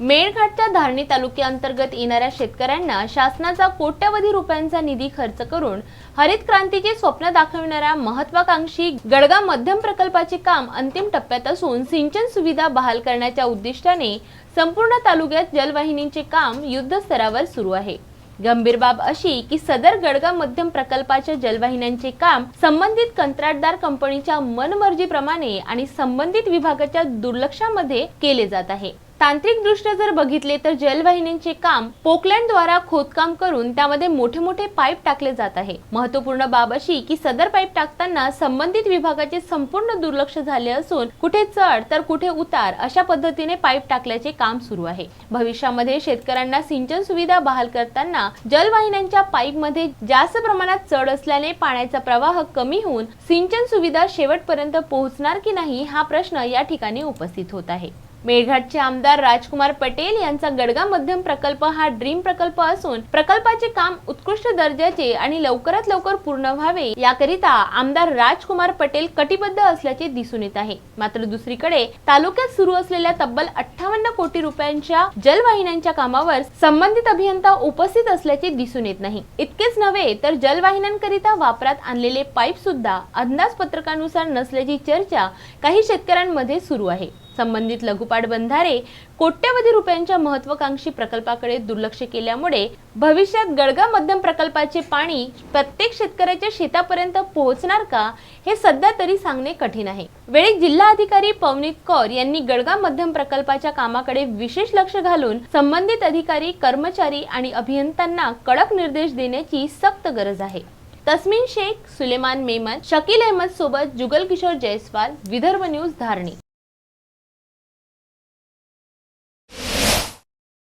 मेळघाटच्या धारणी तालुक्याअंतर्गत येणाऱ्या शेतकऱ्यांना शासनाचा कोट्यवधी रुपयांचा निधी खर्च करून हरित क्रांतीचे स्वप्न दाखविणाऱ्या महत्वाकांक्षी गडगा मध्यम प्रकल्पाचे काम अंतिम टप्प्यात असून सिंचन सुविधा बहाल करण्याच्या उद्दिष्टाने संपूर्ण तालुक्यात जलवाहिनीचे काम युद्धस्तरावर सुरू आहे. गंभीर बाब अशी की सदर गडगा मध्यम प्रकल्पाच्या जलवाहिन्यांचे काम संबंधित कंत्राटदार कंपनीच्या मनमर्जीप्रमाणे आणि संबंधित विभागाच्या दुर्लक्षामध्ये केले जात आहे. तांत्रिक दृष्ट्या जर बघितले तर जलवाहिन्यांचे काम पोकलँडद्वारा खोदकाम करून त्यामध्ये मोठे मोठे पाईप टाकले जात आहे. महत्त्वपूर्ण बाब अशी की सदर पाईप टाकताना संबंधित विभागाचे संपूर्ण दुर्लक्ष झाले असून कुठे चढ तर कुठे उतार अशा पद्धतीने पाईप टाकल्याचे काम सुरू आहे. भविष्यामध्ये शेतकऱ्यांना सिंचन सुविधा बहाल करताना जलवाहिन्यांच्या पाईपमध्ये जास्त प्रमाणात चढ असल्याने पाण्याचा प्रवाह कमी होऊन सिंचन सुविधा शेवटपर्यंत पोहोचणार की नाही हा प्रश्न या ठिकाणी उपस्थित होत आहे. मेळघाटचे आमदार राजकुमार पटेल यांचा गडगा मध्यम प्रकल्प हा ड्रीम प्रकल्प असून प्रकल्पाचे काम उत्कृष्ट दर्जाचे आणि लवकरात लवकर पूर्ण व्हावे याकरिता आमदार राजकुमार पटेल कटिबद्ध असल्याचे दिसून येत आहे. मात्र दुसरीकडे तालुक्यात सुरू असलेल्या तब्बल अठ्ठावन्न कोटी रुपयांच्या जलवाहिन्यांच्या कामावर संबंधित अभियंता उपस्थित असल्याचे दिसून येत नाही. इतकेच नव्हे तर जलवाहिन्यांकरिता वापरात आणलेले पाईप सुद्धा अंदाजपत्रकानुसार नसल्याची चर्चा काही शेतकऱ्यांमध्ये सुरू आहे. संबंधित लघुपाट बंधारे कोट्यवधी रुपयांच्या महत्वाकांक्षी प्रकल्पाकडे दुर्लक्ष केल्यामुळे भविष्यात गडगा मध्यम प्रकल्पाचे पाणी प्रत्येक शेतकऱ्याच्या शेतापर्यंत पोहोचणार का हे सध्या तरी सांगणे कठीण आहे. वेळी जिल्हा अधिकारी पवनीत कौर यांनी गडगा मध्यम प्रकल्पाच्या कामाकडे विशेष लक्ष घालून संबंधित अधिकारी कर्मचारी आणि अभियंत्यांना कडक निर्देश देण्याची सक्त गरज आहे. तस्मिन शेख सुलेमान मेमन शकील अहमद सोबत जुगल किशोर जयस्वाल विदर्भ न्यूज धारणी.